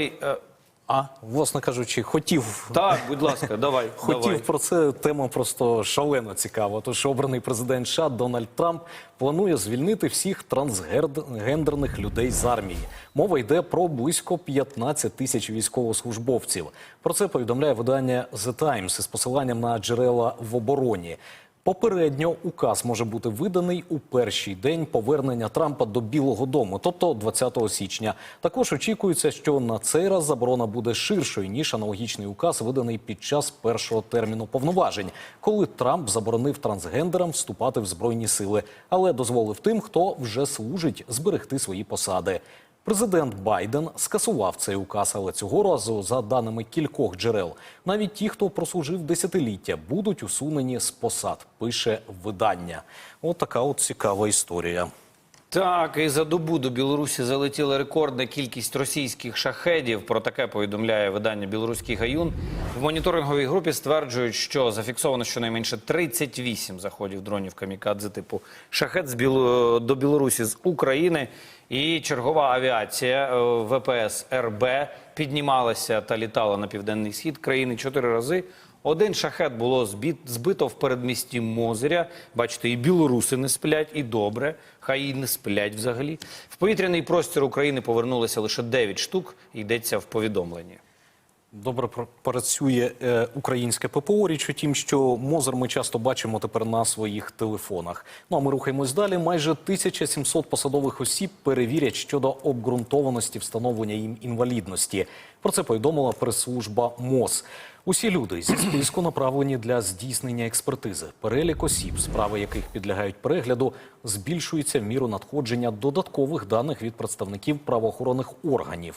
Е, А, власне кажучи, хотів. Так, будь ласка, давай. Хотів давай. про це тема просто шалено цікава. Тож обраний президент США Дональд Трамп планує звільнити всіх трансгендерних людей з армії. Мова йде про близько 15 тисяч військовослужбовців. Про це повідомляє видання The Times із посиланням на джерела в обороні. Попередньо указ може бути виданий у перший день повернення Трампа до Білого Дому, тобто 20 січня. Також очікується, що на цей раз заборона буде ширшою ніж аналогічний указ, виданий під час першого терміну повноважень, коли Трамп заборонив трансгендерам вступати в збройні сили, але дозволив тим, хто вже служить, зберегти свої посади. Президент Байден скасував цей указ, але цього разу, за даними кількох джерел, навіть ті, хто прослужив десятиліття, будуть усунені з посад. Пише видання. От така от цікава історія. Так, і за добу до Білорусі залетіла рекордна кількість російських шахедів. Про таке повідомляє видання Білоруський гаюн. В моніторинговій групі стверджують, що зафіксовано щонайменше 38 заходів дронів камікадзе типу шахет з Біло... до Білорусі з України. І чергова авіація е, ВПС РБ піднімалася та літала на південний схід країни чотири рази. Один шахет було збит, збито в передмісті Мозиря. Бачите, і білоруси не сплять, і добре. Хай і не сплять взагалі. В повітряний простір України повернулися лише 9 штук. Йдеться в повідомленні. Добре пр- працює е, українське ППО. Річ у тім, що Мозер ми часто бачимо тепер на своїх телефонах. Ну а ми рухаємось далі. Майже 1700 посадових осіб перевірять щодо обґрунтованості встановлення їм інвалідності. Про це повідомила прес-служба МОЗ. Усі люди зі списку направлені для здійснення експертизи. Перелік осіб, справи яких підлягають перегляду, збільшується в міру надходження додаткових даних від представників правоохоронних органів.